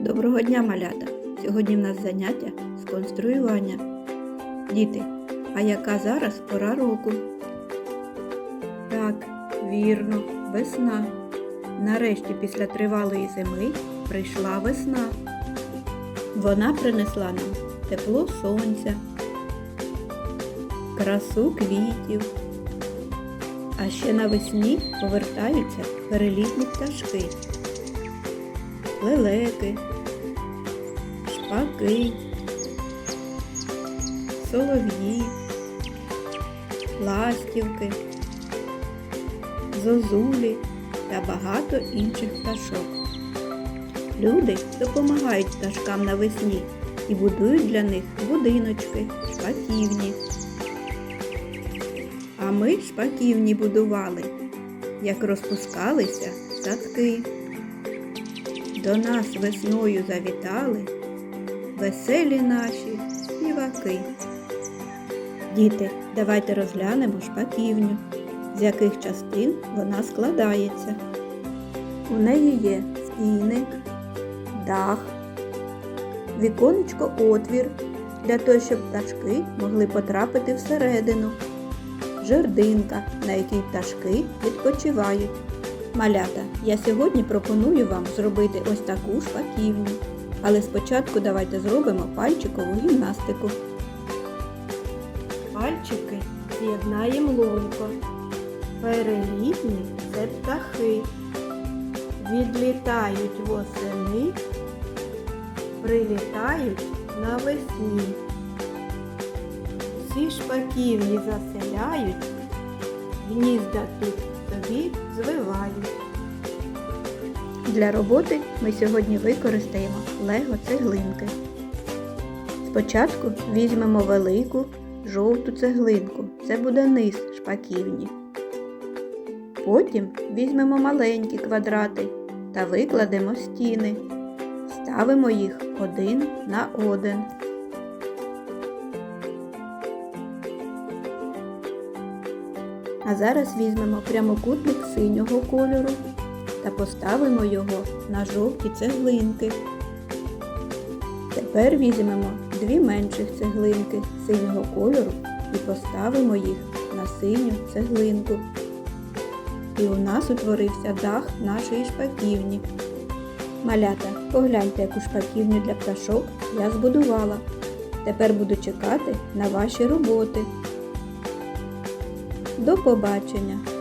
Доброго дня, малята! Сьогодні в нас заняття з конструювання. Діти, а яка зараз пора року? Так, вірно, весна. Нарешті після тривалої зими прийшла весна. Вона принесла нам тепло сонця, красу квітів. А ще навесні повертаються перелітні пташки лелеки, шпаки, солов'ї, ластівки, зозулі та багато інших пташок. Люди допомагають пташкам навесні і будують для них будиночки, шпаківні. А ми шпаківні будували, як розпускалися садки. До нас весною завітали веселі наші співаки. Діти, давайте розглянемо шпаківню, з яких частин вона складається. У неї є стіни, дах, віконечко отвір для того, щоб пташки могли потрапити всередину, жердинка, на якій пташки відпочивають. Малята, я сьогодні пропоную вам зробити ось таку шпаківню. Але спочатку давайте зробимо пальчикову гімнастику. Пальчики з'єднаємо лунко. Перелітні це птахи. Відлітають восени, прилітають навесні. Всі шпаківні заселяють, гнізда тут собі звивають. Для роботи ми сьогодні використаємо лего цеглинки. Спочатку візьмемо велику жовту цеглинку. Це буде низ шпаківні. Потім візьмемо маленькі квадрати та викладемо стіни. Ставимо їх один на один. А зараз візьмемо прямокутник синього кольору та поставимо його на жовті цеглинки. Тепер візьмемо дві менших цеглинки синього кольору і поставимо їх на синю цеглинку. І у нас утворився дах нашої шпаківні. Малята, погляньте, яку шпаківню для пташок я збудувала. Тепер буду чекати на ваші роботи. До побачення!